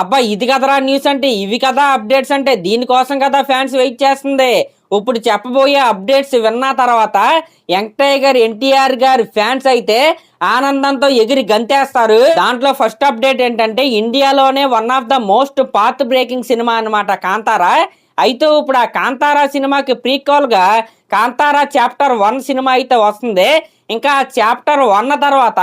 అబ్బా ఇది కదరా న్యూస్ అంటే ఇవి కదా అప్డేట్స్ అంటే దీనికోసం కదా ఫ్యాన్స్ వెయిట్ చేస్తుంది. ఇప్పుడు చెప్పబోయే అప్డేట్స్ విన్న తర్వాత వెంకటయ్య గారు ఎన్టీఆర్ గారు ఫ్యాన్స్ అయితే ఆనందంతో ఎగిరి గంతేస్తారు. దాంట్లో ఫస్ట్ అప్డేట్ ఏంటంటే ఇండియాలోనే one of the most path breaking cinema అన్నమాట. కాంతారా అయితే ఇప్పుడు ఆ కాంతారా సినిమాకి ప్రీక్వల్గా కాంతారా చాప్టర్ వన్ సినిమా అయితే వస్తుంది. ఇంకా చాప్టర్ వన్ తర్వాత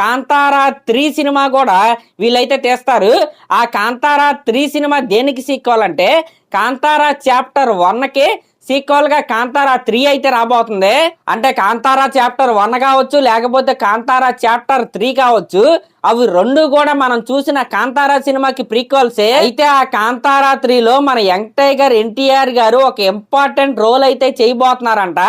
కాంతారా త్రీ సినిమా కూడా వీళ్ళైతే తీస్తారు. ఆ కాంతారా త్రీ సినిమా దేనికి సీక్వల్ అంటే కాంతారా చాప్టర్ వన్కి సీక్వల్గా కాంతారా త్రీ అయితే రాబోతుంది. అంటే కాంతారా చాప్టర్ వన్ కావచ్చు లేకపోతే కాంతారా చాప్టర్ త్రీ కావచ్చు. అవి రెండు కూడా మనం చూసిన కాంతారా సినిమాకి ప్రీక్వల్సే అయితే ఆ కాంతారా త్రీలో మన యంగ్ టైగర్ ఎన్టీఆర్ గారు ఒక ఇంపార్టెంట్ రోల్ అయితే చేయబోతున్నారంట.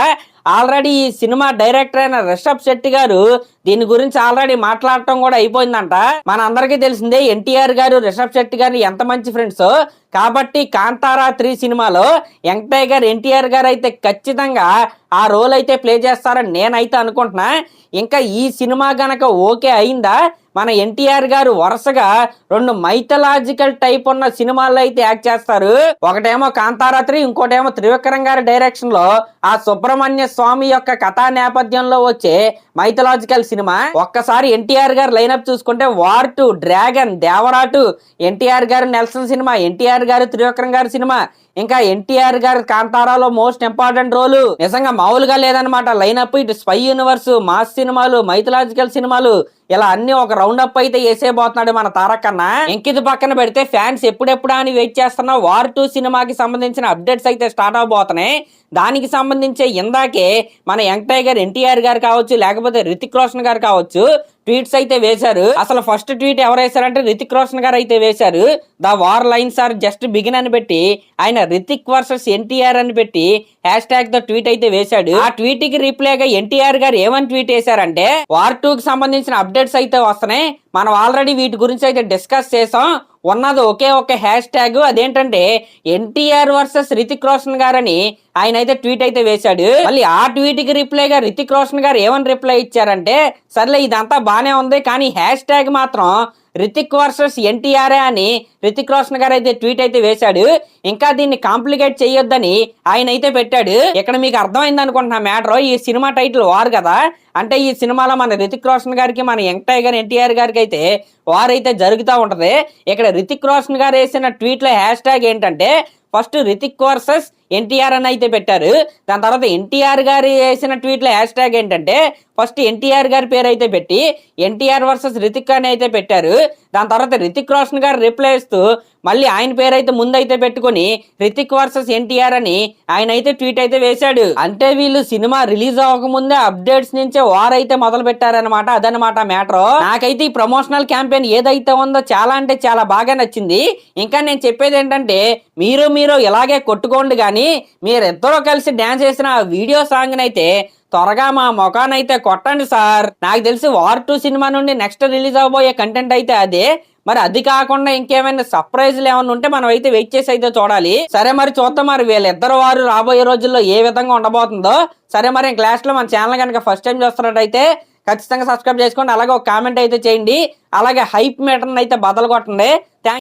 ఆల్రెడీ ఈ సినిమా డైరెక్టర్ అయిన రిషబ్ శెట్టి గారు దీని గురించి ఆల్రెడీ మాట్లాడటం కూడా అయిపోయిందంట. మన అందరికీ తెలిసిందే ఎన్టీఆర్ గారు రిషబ్ శెట్టి గారు ఎంత మంచి ఫ్రెండ్స్ కాబట్టి కాంతారా త్రీ సినిమాలో యంగ్ టైగర్ ఎన్టీఆర్ గారు అయితే ఖచ్చితంగా ఆ రోల్ అయితే ప్లే చేస్తారని నేనైతే అనుకుంటున్నా. ఇంకా ఈ సినిమా గనక ఓకే అయిందా? మన ఎన్టీఆర్ గారు వరుసగా రెండు మైథలాజికల్ టైప్ ఉన్న సినిమాల్లో అయితే యాక్ట్ చేస్తారు. ఒకటేమో కాంతారాత్రి ఇంకోటేమో త్రివిక్రమ్ గారి డైరెక్షన్లో ఆ సుబ్రహ్మణ్య స్వామి యొక్క కథా నేపథ్యంలో వచ్చే మైథలాజికల్ సినిమా. ఒక్కసారి ఎన్టీఆర్ గారు లైనప్ చూసుకుంటే వార్ టు డ్రాగన్ దేవరాటు ఎన్టీఆర్ గారు నెల్సన్ సినిమా ఎన్టీఆర్ గారు త్రివిక్రమ్ గారి సినిమా. ఇంకా ఎన్టీఆర్ గారు కాంతారాలో మోస్ట్ ఇంపార్టెంట్ రోలు. నిజంగా మామూలుగా లేదనమాట లైనప్ ఇటు స్పై యూనివర్స్ మాస్ సినిమాలు మైథలాజికల్ సినిమాలు ఇలా అన్ని ఒక రౌండ్ అప్ అయితే వేసేయబోతున్నాడు మన తారక్ అన్న. ఇంకిది పక్కన పెడితే ఫ్యాన్స్ ఎప్పుడెప్పుడా అని వెయిట్ చేస్తున్న వార్ టూ సినిమాకి సంబంధించిన అప్డేట్స్ అయితే స్టార్ట్ అవబోతున్నాయి. దానికి సంబంధించే ఇందాకే మన యంగ్ టైగర్ ఎన్టీఆర్ గారు కావచ్చు లేకపోతే రితిక్ రోషన్ గారు కావచ్చు ట్వీట్స్ అయితే వేశారు. అసలు ఫస్ట్ ట్వీట్ ఎవరు వేశారంటే రితిక్ రోషన్ గారు అయితే వేశారు. The war lines are just begin అని పెట్టి ఆయన రితిక్ వర్సెస్ ఎన్టీఆర్ అని పెట్టి హ్యాష్ ట్యాగ్తో ట్వీట్ అయితే వేశాడు. ఆ ట్వీట్కి రిప్లైగా ఎన్టీఆర్ గారు ఏమని ట్వీట్ వేశారంటే వార్ టూ కి సంబంధించిన అప్డేట్స్ అయితే వస్తున్నాయి. మనం ఆల్రెడీ వీటి గురించి అయితే డిస్కస్ చేసాం. ఉన్నది ఒకే ఒక హ్యాష్ ట్యాగ్ అదేంటంటే ఎన్టీఆర్ వర్సెస్ రితిక్ రోషన్ గారని ఆయన అయితే ట్వీట్ అయితే వేశాడు. మళ్ళీ ఆ ట్వీట్కి రిప్లైగా రితిక్ రోషన్ గారు ఏమని రిప్లై ఇచ్చారంటే సర్లే ఇదంతా బానే ఉంది కానీ హ్యాష్ ట్యాగ్ మాత్రం రితిక్ వర్సెస్ ఎన్టీఆర్ఏ అని రితిక్ రోషన్ గారు అయితే ట్వీట్ అయితే వేశాడు. ఇంకా దీన్ని కాంప్లికేట్ చేయొద్దని ఆయన అయితే పెట్టాడు. ఇక్కడ మీకు అర్థమైంది అనుకుంటున్నా మ్యాటర్. ఈ సినిమా టైటిల్ వార్ కదా. అంటే ఈ సినిమాలో మన రితిక్ రోషన్ గారికి మన యంగ్ గారు ఎన్టీఆర్ గారికి అయితే వార్ అయితే జరుగుతూ ఉంటది. ఇక్కడ రితిక్ రోషన్ గారు వేసిన ట్వీట్లో హ్యాష్ ట్యాగ్ ఏంటంటే ఫస్ట్ రితిక్ వర్సెస్ ఎన్టీఆర్ అని అయితే పెట్టారు. దాని తర్వాత ఎన్టీఆర్ గారు వేసిన ట్వీట్లో హ్యాష్ ట్యాగ్ ఏంటంటే ఫస్ట్ ఎన్టీఆర్ గారి పేరు అయితే పెట్టి ఎన్టీఆర్ వర్సెస్ రితిక్ అని అయితే పెట్టారు. దాని తర్వాత రితిక్ రోషన్ గారు రిప్లై ఇస్తూ మళ్ళీ ఆయన పేరు అయితే ముందైతే పెట్టుకొని రితిక్ వర్సెస్ ఎన్టీఆర్ అని ఆయన అయితే ట్వీట్ అయితే వేశాడు. అంటే వీళ్ళు సినిమా రిలీజ్ అవ్వకముందే అప్డేట్స్ నుంచే వార్ అయితే మొదలు పెట్టారనమాట అదనమాట మ్యాటర్. నాకైతే ఈ ప్రమోషనల్ క్యాంపెయిన్ ఏదైతే ఉందో చాలా అంటే చాలా బాగా నచ్చింది. ఇంకా నేను చెప్పేది ఏంటంటే మీరు మీరు ఇలాగే కొట్టుకోండి కానీ మీరిద్దరూ కలిసి డ్యాన్స్ చేసిన ఆ వీడియో సాంగ్ అయితే త్వరగా మా ముఖానైతే కొట్టండి సార్. నాకు తెలిసి వార్ టూ సినిమా నుండి నెక్స్ట్ రిలీజ్ అవబోయే కంటెంట్ అయితే అదే. మరి అది కాకుండా ఇంకేమైనా సర్ప్రైజ్లు ఏమైనా ఉంటే మనం అయితే వెయిట్ చేసి అయితే చూడాలి. సరే మరి చూద్దాం మరి వీళ్ళిద్దరు వారు రాబోయే రోజుల్లో ఏ విధంగా ఉండబోతుందో. సరే మరి క్లాస్లో మన ఛానల్ కనుక ఫస్ట్ టైం చూస్తున్నట్టయితే ఖచ్చితంగా సబ్స్క్రైబ్ చేసుకోండి. అలాగే ఒక కామెంట్ అయితే చేయండి. అలాగే హైప్ మీటర్ అయితే బదలు కొట్టండి. థ్యాంక్